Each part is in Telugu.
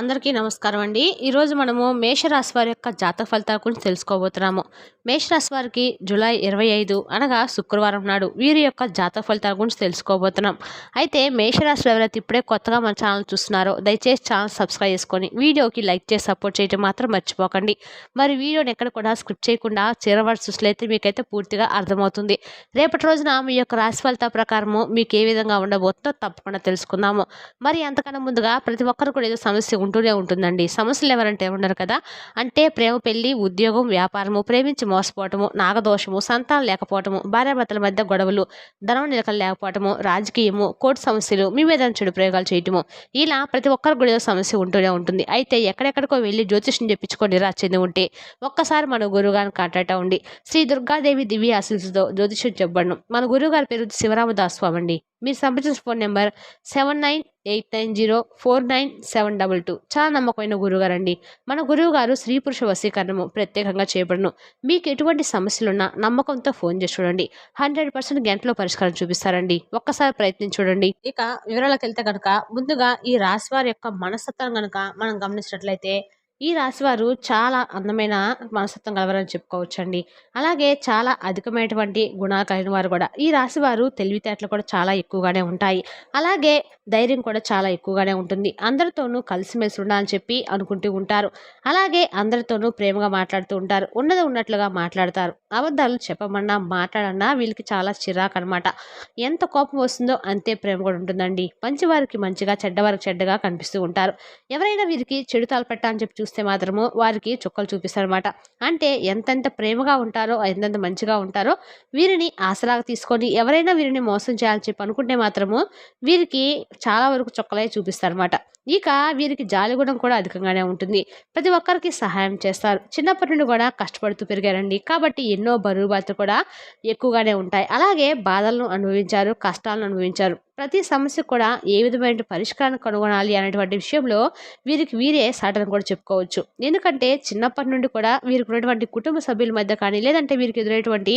అందరికీ నమస్కారం అండి. ఈరోజు మనము మేషరాశి వారి యొక్క జాతక ఫలితాల గురించి తెలుసుకోబోతున్నాము. మేషరాశి వారికి జూలై ఇరవై ఐదు అనగా శుక్రవారం నాడు వీరి యొక్క జాతక ఫలితాల గురించి తెలుసుకోబోతున్నాం. అయితే మేషరాశి ఎవరైతే ఇప్పుడే కొత్తగా మన ఛానల్ చూస్తున్నారో దయచేసి ఛానల్ సబ్స్క్రైబ్ చేసుకొని వీడియోకి లైక్ చేసి సపోర్ట్ చేయడం మాత్రం మర్చిపోకండి. మరి వీడియోని ఎక్కడ కూడా స్క్రిప్ట్ చేయకుండా చిరవరి చూసినైతే మీకైతే పూర్తిగా అర్థమవుతుంది. రేపటి రోజున మీ యొక్క రాశి ఫలితాల ప్రకారము మీకు ఏ విధంగా ఉండబోతుందో తప్పకుండా తెలుసుకుందాము. మరి అంతకన్నా ముందుగా ప్రతి ఒక్కరు కూడా ఏదో సమస్య ఉంటూనే ఉంటుందండి. సమస్యలు ఎవరంటే ఉండరు కదా. అంటే ప్రేమ పెళ్ళి ఉద్యోగం వ్యాపారము ప్రేమించి మోసపోవటము నాగదోషము సంతానం లేకపోవటము భార్యాభర్తల మధ్య గొడవలు ధనం నిలకలు లేకపోవటము రాజకీయము కోర్టు సమస్యలు మీ మీద చెడు ప్రయోగాలు చేయటము. ఇలా ప్రతి ఒక్కరికి కూడా సమస్య ఉంటూనే ఉంటుంది. అయితే ఎక్కడెక్కడికో వెళ్ళి జ్యోతిష్యం చెప్పించుకొని రాచింది ఉంటే ఒక్కసారి మన గురువుగారిని కాంటాక్ట్ అవ్వండి. శ్రీ దుర్గాదేవి దివ్య ఆశీస్సుతో జ్యోతిష్యం చెప్పబడను. మన గురువుగారి పేరు శివరామదాస్ స్వామి అండి. మీరు సంప్రదించిన phone number seven nine eight nine zero four nine seven double two. చాలా నమ్మకమైన గురువుగారు అండి మన గురువు గారు స్త్రీ పురుష వశీకరణము ప్రత్యేకంగా చేపడను. మీకు ఎటువంటి సమస్యలున్నా నమ్మకంతో ఫోన్ చేసి చూడండి. హండ్రెడ్ పర్సెంట్ గంటలో పరిష్కారం చూపిస్తారండి. ఒక్కసారి ప్రయత్నించి చూడండి. ఇక వివరాలకు వెళ్తే కనుక ముందుగా ఈ రాశి వారి యొక్క మనస్తత్వం కనుక మనం గమనించినట్లయితే ఈ రాశివారు చాలా అందమైన మనస్తత్వం కలవరని చెప్పుకోవచ్చండి. అలాగే చాలా అధికమైనటువంటి గుణాలు కలిగిన వారు కూడా. ఈ రాశివారు తెలివితేటలు కూడా చాలా ఎక్కువగానే ఉంటాయి. అలాగే ధైర్యం కూడా చాలా ఎక్కువగానే ఉంటుంది. అందరితోనూ కలిసిమెలిసి ఉండాలని చెప్పి అనుకుంటూ ఉంటారు. అలాగే అందరితోనూ ప్రేమగా మాట్లాడుతూ ఉంటారు. ఉన్నది ఉన్నట్లుగా మాట్లాడతారు. అబద్ధాలు చెప్పమన్నా మాట్లాడన్నా వీళ్ళకి చాలా చిరాకు అనమాట ఎంత కోపం వస్తుందో అంతే ప్రేమ కూడా ఉంటుందండి. మంచివారికి మంచిగా చెడ్డవారికి చెడ్డగా కనిపిస్తూ ఉంటారు. ఎవరైనా వీరికి చెడు తలపెట్ట అని చెప్పి చూస్తే మాత్రము వారికి చుక్కలు చూపిస్తారనమాట అంటే ఎంతెంత ప్రేమగా ఉంటారో ఎంతెంత మంచిగా ఉంటారో వీరిని ఆశలాగా తీసుకొని ఎవరైనా వీరిని మోసం చేయాలని చెప్పి అనుకుంటే మాత్రము వీరికి చాలా వరకు చుక్కలే చూపిస్తారనమాట ఇక వీరికి జాలిగుణం కూడా అధికంగానే ఉంటుంది. ప్రతి ఒక్కరికి సహాయం చేస్తారు. చిన్నప్పటి నుండి కూడా కష్టపడుతూ పెరిగారండి. కాబట్టి ఎన్నో బరువు బాధలు కూడా ఎక్కువగానే ఉంటాయి. అలాగే బాధలను అనుభవించారు కష్టాలను అనుభవించారు. ప్రతి సమస్య కూడా ఏ విధమైన పరిష్కారం కనుగొనాలి అనేటువంటి విషయంలో వీరికి వీరే సాటని కూడా చెప్పుకోవచ్చు. ఎందుకంటే చిన్నప్పటి నుండి కూడా వీరికి ఉన్నటువంటి కుటుంబ సభ్యుల మధ్య కానీ లేదంటే వీరికి ఎదురైనటువంటి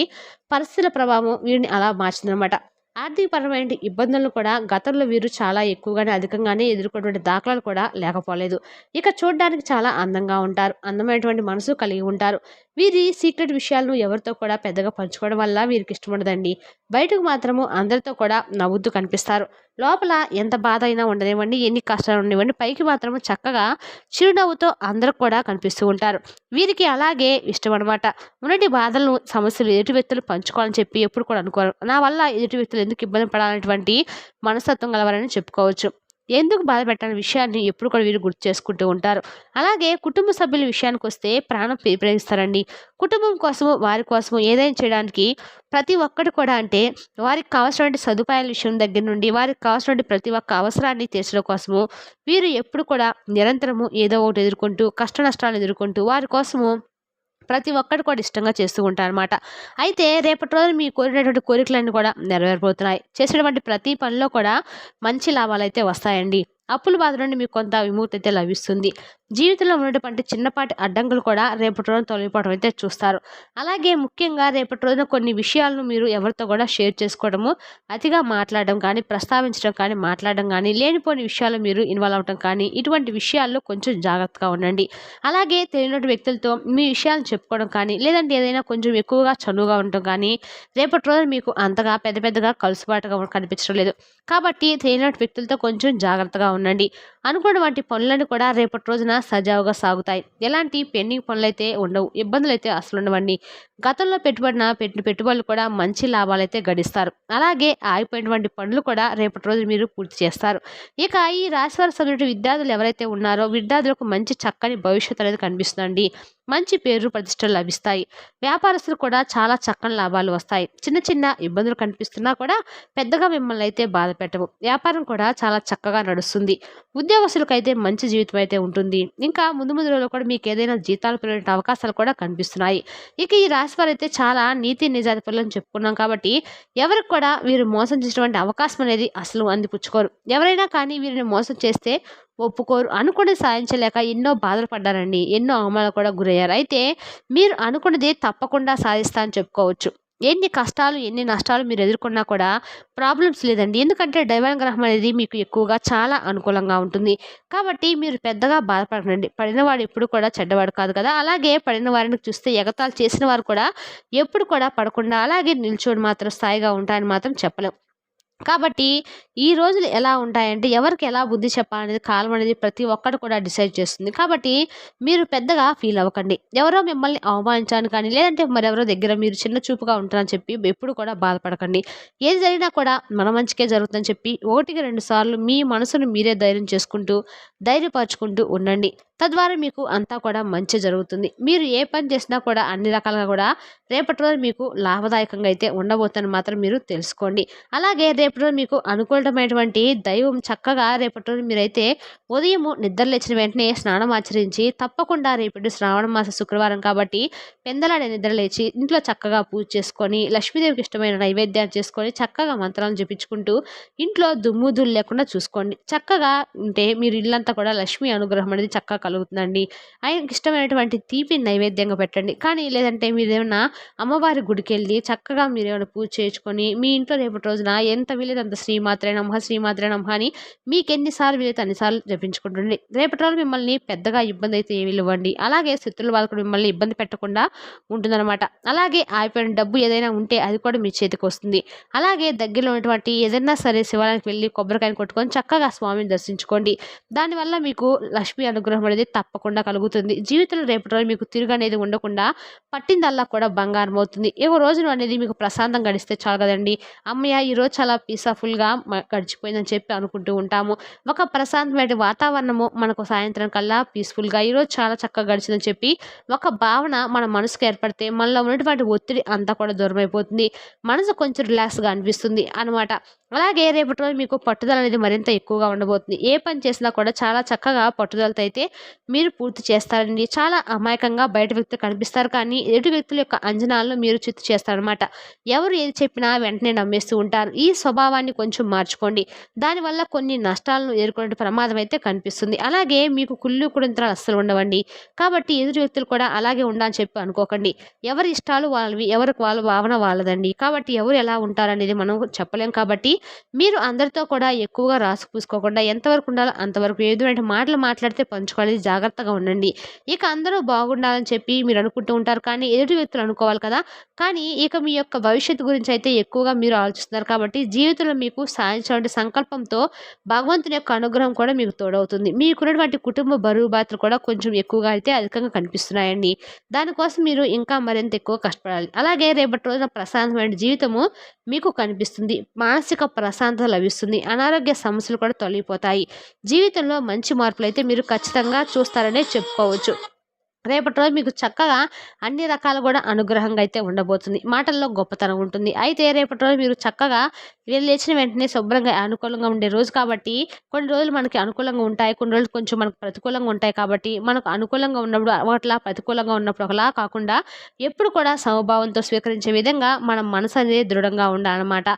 పరిస్థితుల ప్రభావం వీరిని అలా మార్చిందనమాట ఆర్థికపరమైన ఇబ్బందులను కూడా గతంలో వీరు చాలా ఎక్కువగానే అధికంగానే ఎదుర్కొన్నటువంటి దాఖలాలు కూడా లేకపోలేదు. ఇక చూడడానికి చాలా అందంగా ఉంటారు అందమైనటువంటి మనసు కలిగి ఉంటారు. వీరి సీక్రెట్ విషయాలను ఎవరితో కూడా పెద్దగా పంచుకోవడం వల్ల వీరికి ఇష్టం ఉండదండి బయటకు మాత్రము అందరితో కూడా నవ్వుతూ కనిపిస్తారు. లోపల ఎంత బాధ అయినా ఉండనివ్వండి ఎన్ని కష్టాలు ఉండనివ్వండి పైకి మాత్రం చక్కగా చిరునవ్వుతో అందరూ కూడా కనిపిస్తూ ఉంటారు. వీరికి అలాగే ఇష్టం అనమాట ఉన్నటి బాధలను సమస్యలు ఎదుటి వ్యక్తులు పంచుకోవాలని చెప్పి ఎప్పుడు కూడా అనుకోరు. నా వల్ల ఎదుటి వ్యక్తులు ఎందుకు ఇబ్బంది పడాలనేటువంటి మనస్తత్వం గలవారని చెప్పుకోవచ్చు. ఎందుకు బాధపెట్టాలనే విషయాన్ని ఎప్పుడు కూడా వీరు గుర్తు చేసుకుంటూ ఉంటారు. అలాగే కుటుంబ సభ్యుల విషయానికి వస్తే ప్రాణం ప్రేమిస్తారండి కుటుంబం కోసము వారి కోసము ఏదైనా చేయడానికి ప్రతి ఒక్కటి కూడా అంటే వారికి కావాల్సినటువంటి సదుపాయాల విషయం దగ్గర నుండి వారికి కావాల్సినటువంటి ప్రతి ఒక్క అవసరాన్ని తీర్చడం కోసము వీరు ఎప్పుడు కూడా నిరంతరము ఏదో ఒకటి ఎదుర్కొంటూ కష్ట నష్టాలను ఎదుర్కొంటూ వారి కోసము ప్రతి ఒక్కరు కూడా ఇష్టంగా చేస్తూ ఉంటారు అనమాట అయితే రేపటి రోజు మీ కోరినటువంటి కోరికలన్నీ కూడా నెరవేరబోతున్నాయి. చేసేటువంటి ప్రతి పనిలో కూడా మంచి లాభాలు అయితే వస్తాయండి. అప్పుల బాధ నుండి మీకు కొంత విముక్తి అయితే లభిస్తుంది. జీవితంలో ఉన్నటువంటి చిన్నపాటి అడ్డంకులు కూడా రేపటి రోజున తొలగిపోవడం అయితే చూస్తారు. అలాగే ముఖ్యంగా రేపటి రోజున కొన్ని విషయాలను మీరు ఎవరితో కూడా షేర్ చేసుకోవడము అతిగా మాట్లాడడం కానీ ప్రస్తావించడం కానీ మాట్లాడడం కానీ లేనిపోని విషయాలు మీరు ఇన్వాల్వ్ అవడం కానీ ఇటువంటి విషయాల్లో కొంచెం జాగ్రత్తగా ఉండండి. అలాగే తెలియనటువంటి వ్యక్తులతో మీ విషయాలను చెప్పుకోవడం కానీ లేదంటే ఏదైనా కొంచెం ఎక్కువగా చనువుగా ఉండటం కానీ రేపటి రోజు మీకు అంతగా పెద్ద పెద్దగా కలుసుబాటుగా కనిపించడం లేదు. కాబట్టి తెలియనటువంటి వ్యక్తులతో కొంచెం జాగ్రత్తగా ఉండండి. అనుకున్న వంటి పనులను కూడా రేపటి రోజున సజావుగా సాగుతాయి. ఎలాంటి పెండింగ్ పనులు అయితే ఉండవు. ఇబ్బందులు అయితే అసలు ఉండవండి. గతంలో పెట్టుబడిన పెట్టిన పెట్టుబడులు కూడా మంచి లాభాలైతే గడిస్తారు. అలాగే ఆగిపోయినటువంటి పనులు కూడా రేపటి రోజు మీరు పూర్తి చేస్తారు. ఇక ఈ రాశివారి సభ్యుడు విద్యార్థులు ఎవరైతే ఉన్నారో విద్యార్థులకు మంచి చక్కని భవిష్యత్తు అనేది కనిపిస్తుందండి. మంచి పేరు ప్రతిష్టలు లభిస్తాయి. వ్యాపారస్తులు కూడా చాలా చక్కని లాభాలు వస్తాయి. చిన్న చిన్న ఇబ్బందులు కనిపిస్తున్నా కూడా పెద్దగా మిమ్మల్ని అయితే బాధ పెట్టవు. వ్యాపారం కూడా చాలా చక్కగా నడుస్తుంది. ఉద్యోగస్తులకైతే మంచి జీవితం అయితే ఉంటుంది. ఇంకా ముందు ముందు రోజుల్లో కూడా మీకు ఏదైనా జీతాలు పెరిగే అవకాశాలు కూడా కనిపిస్తున్నాయి. ఇక ఈ రాశి వారు అయితే చాలా నీతి నిజాతి చెప్పుకున్నాం కాబట్టి ఎవరికి కూడా వీరు మోసం చేసినటువంటి అవకాశం అనేది అసలు అందిపుచ్చుకోరు. ఎవరైనా కానీ వీరిని మోసం చేస్తే ఒప్పుకోరు. అనుకుని సాధించలేక ఎన్నో బాధలు పడ్డారండి. ఎన్నో అవమానాలు కూడా గురయ్యారు. అయితే మీరు అనుకున్నది తప్పకుండా సాధిస్తా అని చెప్పుకోవచ్చు. ఎన్ని కష్టాలు ఎన్ని నష్టాలు మీరు ఎదుర్కొన్నా కూడా ప్రాబ్లమ్స్ లేదండి. ఎందుకంటే డైవన్ గ్రహం అనేది మీకు ఎక్కువగా చాలా అనుకూలంగా ఉంటుంది. కాబట్టి మీరు పెద్దగా బాధపడకండి. పడినవాడు ఎప్పుడు కూడా చెడ్డవాడు కాదు కదా. అలాగే పడిన వారిని చూస్తే ఎగతాలు చేసిన వారు కూడా ఎప్పుడు కూడా పడకుండా అలాగే నిల్చోని మాత్రం స్థాయిగా ఉంటాయని మాత్రం చెప్పలేం. కాబట్టి ఈ రోజులు ఎలా ఉంటాయంటే ఎవరికి ఎలా బుద్ధి చెప్పాలనేది కాలం అనేది ప్రతి ఒక్కరు కూడా డిసైడ్ చేస్తుంది. కాబట్టి మీరు పెద్దగా ఫీల్ అవ్వకండి. ఎవరో మిమ్మల్ని అవమానించాను కానీ లేదంటే మరెవరో దగ్గర మీరు చిన్న చూపుగా ఉంటారని చెప్పి ఎప్పుడు కూడా బాధపడకండి. ఏది జరిగినా కూడా మన మంచికే జరుగుతుందని చెప్పి ఒకటికి రెండు సార్లు మీ మనసును మీరే ధైర్యం చేసుకుంటూ ధైర్యపరచుకుంటూ ఉండండి. తద్వారా మీకు అంతా కూడా మంచి జరుగుతుంది. మీరు ఏ పని చేసినా కూడా అన్ని రకాలుగా కూడా రేపటి రోజు మీకు లాభదాయకంగా అయితే ఉండబోతుందని మాత్రం మీరు తెలుసుకోండి. అలాగే రేపటి రోజు మీకు అనుకూలమైనటువంటి దైవం చక్కగా రేపటి రోజు మీరైతే ఉదయము నిద్ర లేచిన వెంటనే స్నానం ఆచరించి తప్పకుండా రేపటి శ్రావణ మాస శుక్రవారం కాబట్టి పెందలాడే నిద్ర లేచి ఇంట్లో చక్కగా పూజ చేసుకొని లక్ష్మీదేవికి ఇష్టమైన నైవేద్యాలు చేసుకొని చక్కగా మంత్రాలను జపించుకుంటూ ఇంట్లో దుమ్ము దులు లేకుండా చూసుకోండి. చక్కగా ఉంటే మీరు ఇల్లంతా కూడా లక్ష్మీ అనుగ్రహం అనేది చక్కగా కలుగుతుందండి. ఆయనకి ఇష్టమైనటువంటి తీపి నైవేద్యంగా పెట్టండి. కానీ లేదంటే మీరు ఏమైనా అమ్మవారి గుడికి వెళ్ళి చక్కగా మీరు ఏమైనా పూజ చేసుకొని మీ ఇంట్లో రేపటి రోజున ఎంత వీలైతే అంత శ్రీమాత్రే నమ శ్రీమాత్రే నమ అని మీకు ఎన్నిసార్లు వీలైతే అన్నిసార్లు జపించుకుంటుండండి. రేపటి రోజు మిమ్మల్ని పెద్దగా ఇబ్బంది అయితే ఏమి ఇవ్వండి. అలాగే శత్రుల వాళ్ళు కూడా మిమ్మల్ని ఇబ్బంది పెట్టకుండా ఉంటుందన్నమాట. అలాగే ఆగిపోయిన డబ్బు ఏదైనా ఉంటే అది కూడా మీ చేతికి వస్తుంది. అలాగే దగ్గరలో ఉన్నటువంటి ఏదైనా సరే శివాలయానికి వెళ్ళి కొబ్బరికాయని కొట్టుకొని చక్కగా స్వామిని దర్శించుకోండి. దానివల్ల మీకు లక్ష్మీ అనుగ్రహం అనేది తప్పకుండా కలుగుతుంది. జీవితంలో రేపటి రోజు మీకు తిరుగు అనేది ఉండకుండా పట్టిందల్లా కూడా బంగారం అవుతుంది. ఏ రోజు అనేది మీకు ప్రశాంతం గడిస్తే చాలు కదండి. అమ్మయ్య ఈరోజు చాలా పీస్ఫుల్గా గడిచిపోయిందని చెప్పి అనుకుంటూ ఉంటాము. ఒక ప్రశాంతమైన వాతావరణము మనకు సాయంత్రం కల్లా పీస్ఫుల్గా ఈరోజు చాలా చక్కగా గడిచిందని చెప్పి ఒక భావన మన మనసుకు ఏర్పడితే మనలో ఉన్నటువంటి ఒత్తిడి అంతా కూడా దూరమైపోతుంది. మనసు కొంచెం రిలాక్స్గా అనిపిస్తుంది అనమాట అలాగే రేపటి రోజు మీకు పట్టుదల అనేది మరింత ఎక్కువగా ఉండబోతుంది. ఏ పని చేసినా కూడా చాలా చక్కగా పట్టుదలతో అయితే మీరు పూర్తి చేస్తారండి. చాలా అమాయకంగా బయట వ్యక్తులు కనిపిస్తారు కానీ ఎదుటి వ్యక్తుల యొక్క అంజనాలను మీరు చిత్తు చేస్తారనమాట ఎవరు ఏది చెప్పినా వెంటనే నమ్మేస్తూ ఉంటారు. ఈ స్వభావాన్ని కొంచెం మార్చుకోండి. దానివల్ల కొన్ని నష్టాలను ఎదుర్కొనే ప్రమాదం అయితే కనిపిస్తుంది. అలాగే మీకు కుళ్ళు కుడింతరాలు అస్సలు ఉండవండి. కాబట్టి ఎదుటి వ్యక్తులు కూడా అలాగే ఉండాలని చెప్పి అనుకోకండి. ఎవరి ఇష్టాలు వాళ్ళవి ఎవరికి వాళ్ళ భావన వాళ్ళదండి. కాబట్టి ఎవరు ఎలా ఉంటారనేది మనం చెప్పలేం కాబట్టి మీరు అందరితో కూడా ఎక్కువగా రాసు పూసుకోకుండా ఎంతవరకు ఉండాలో అంతవరకు ఎదుటి మాటలు మాట్లాడితే పంచుకోవాలి జాగ్రత్తగా ఉండండి. ఇక అందరూ బాగుండాలని చెప్పి మీరు అనుకుంటూ ఉంటారు కానీ ఎదుటి వ్యక్తులు అనుకోవాలి కదా. కానీ ఇక మీ యొక్క భవిష్యత్తు గురించి అయితే ఎక్కువగా మీరు ఆలోచిస్తున్నారు కాబట్టి జీవితంలో మీకు సాధించే సంకల్పంతో భగవంతుని యొక్క అనుగ్రహం కూడా మీకు తోడవుతుంది. మీకున్నటువంటి కుటుంబ బరువు బాధ్యతలు కూడా కొంచెం ఎక్కువగా అయితే అధికంగా కనిపిస్తున్నాయండి. దానికోసం మీరు ఇంకా మరింత ఎక్కువ కష్టపడాలి. అలాగే రేపటి రోజున ప్రశాంతమైన జీవితము మీకు కనిపిస్తుంది. మానసిక ప్రశాంతత లభిస్తుంది. అనారోగ్య సమస్యలు కూడా తొలగిపోతాయి. జీవితంలో మంచి మార్పులు అయితే మీరు ఖచ్చితంగా చూస్తారనే చెప్పుకోవచ్చు. రేపటి రోజు మీకు చక్కగా అన్ని రకాలు కూడా అనుగ్రహంగా అయితే ఉండబోతుంది. మాటల్లో గొప్పతనం ఉంటుంది. అయితే రేపటి రోజు మీరు చక్కగా వీళ్ళు లేచిన వెంటనే శుభ్రంగా అనుకూలంగా ఉండే రోజు కాబట్టి కొన్ని రోజులు మనకి అనుకూలంగా ఉంటాయి. కొన్ని రోజులు కొంచెం మనకు ప్రతికూలంగా ఉంటాయి కాబట్టి మనకు అనుకూలంగా ఉన్నప్పుడు ఒకలా ప్రతికూలంగా ఉన్నప్పుడు ఒకలా కాకుండా ఎప్పుడు కూడా సమభావంతో స్వీకరించే విధంగా మన మనసు అనేది దృఢంగా ఉండాలన్నమాట.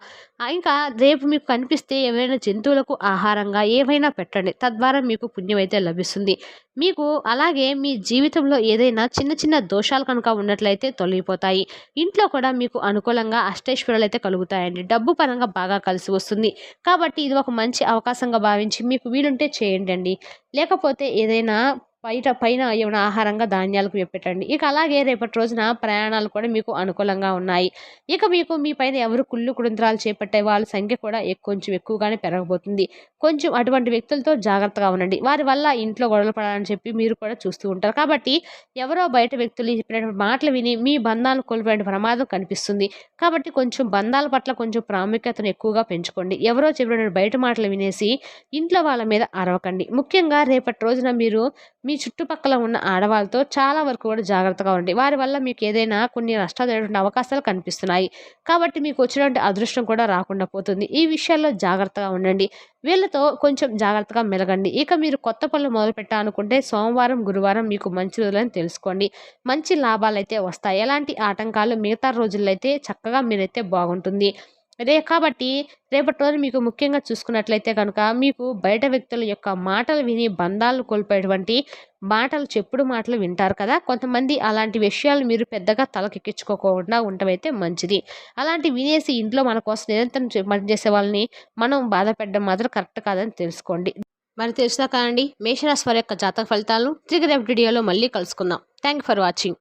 ఇంకా రేపు మీకు కనిపిస్తే ఏవైనా జంతువులకు ఆహారంగా ఏవైనా పెట్టండి. తద్వారా మీకు పుణ్యం అయితే లభిస్తుంది. మీకు అలాగే మీ జీవితంలో ఏదైనా చిన్న చిన్న దోషాలు కనుక ఉన్నట్లయితే తొలగిపోతాయి. ఇంట్లో కూడా మీకు అనుకూలంగా అష్టైశ్వర్యాలు అయితే కలుగుతాయండి. డబ్బు పరంగా బాగా కలిసి వస్తుంది. కాబట్టి ఇది ఒక మంచి అవకాశంగా భావించి మీకు వీలుంటే చేయండి లేకపోతే ఏదైనా బయట పైన ఏమైనా ఆహారంగా ధాన్యాలకు పెట్టండి ఇక అలాగే రేపటి రోజున ప్రయాణాలు కూడా మీకు అనుకూలంగా ఉన్నాయి. ఇక మీకు మీ పైన ఎవరు కుళ్ళు కుడుంతరాలు చేపట్టే వాళ్ళ సంఖ్య కూడా కొంచెం ఎక్కువగానే పెరగబోతుంది. కొంచెం అటువంటి వ్యక్తులతో జాగ్రత్తగా ఉండండి. వారి వల్ల ఇంట్లో గొడవలు పడాలని చెప్పి మీరు కూడా చూస్తూ ఉంటారు. కాబట్టి ఎవరో బయట వ్యక్తులు చెప్పిన మాటలు విని మీ బంధాలను కోల్పోయిన ప్రమాదం కనిపిస్తుంది. కాబట్టి కొంచెం బంధాల పట్ల కొంచెం ప్రాముఖ్యతను ఎక్కువగా పెంచుకోండి. ఎవరో చెప్పిన బయట మాటలు వినేసి ఇంట్లో వాళ్ళ మీద అరవకండి. ముఖ్యంగా రేపటి రోజున మీరు మీ చుట్టుపక్కల ఉన్న ఆడవాళ్ళతో చాలా వరకు కూడా జాగ్రత్తగా ఉండి వారి వల్ల మీకు ఏదైనా కొన్ని నష్టాలు జరిగే అవకాశాలు కనిపిస్తున్నాయి. కాబట్టి మీకు వచ్చినటువంటి అదృష్టం కూడా రాకుండా పోతుంది. ఈ విషయాల్లో జాగ్రత్తగా ఉండండి. వీళ్ళతో కొంచెం జాగ్రత్తగా మెలగండి. ఇక మీరు కొత్త పనులు మొదలు పెట్టాలనుకుంటే సోమవారం గురువారం మీకు మంచి రోజులని తెలుసుకోండి. మంచి లాభాలు అయితే వస్తాయి. ఎలాంటి ఆటంకాలు మిగతా రోజుల్లో అయితే చక్కగా మీరైతే బాగుంటుంది. అదే కాబట్టి రేపటి రోజు మీకు ముఖ్యంగా చూసుకున్నట్లయితే కనుక మీకు బయట వ్యక్తుల యొక్క మాటలు విని బంధాలు కోల్పోయేటువంటి మాటలు చెప్పుడు మాటలు వింటారు కదా? కొంతమంది అలాంటి విషయాలు మీరు పెద్దగా తలకెక్కించుకోకుండా ఉండటమైతే మంచిది. అలాంటి వినేసి ఇంట్లో మన కోసం నిరంతరం పనిచేసే వాళ్ళని మనం బాధ పెట్టడం మాత్రం కరెక్ట్ కాదని తెలుసుకోండి. మరి తెలుసా కానండి మేషరాశి వారి యొక్క జాతక ఫలితాలను తిరిగి రేపు వీడియోలో మళ్ళీ కలుసుకుందాం. Thank for watching.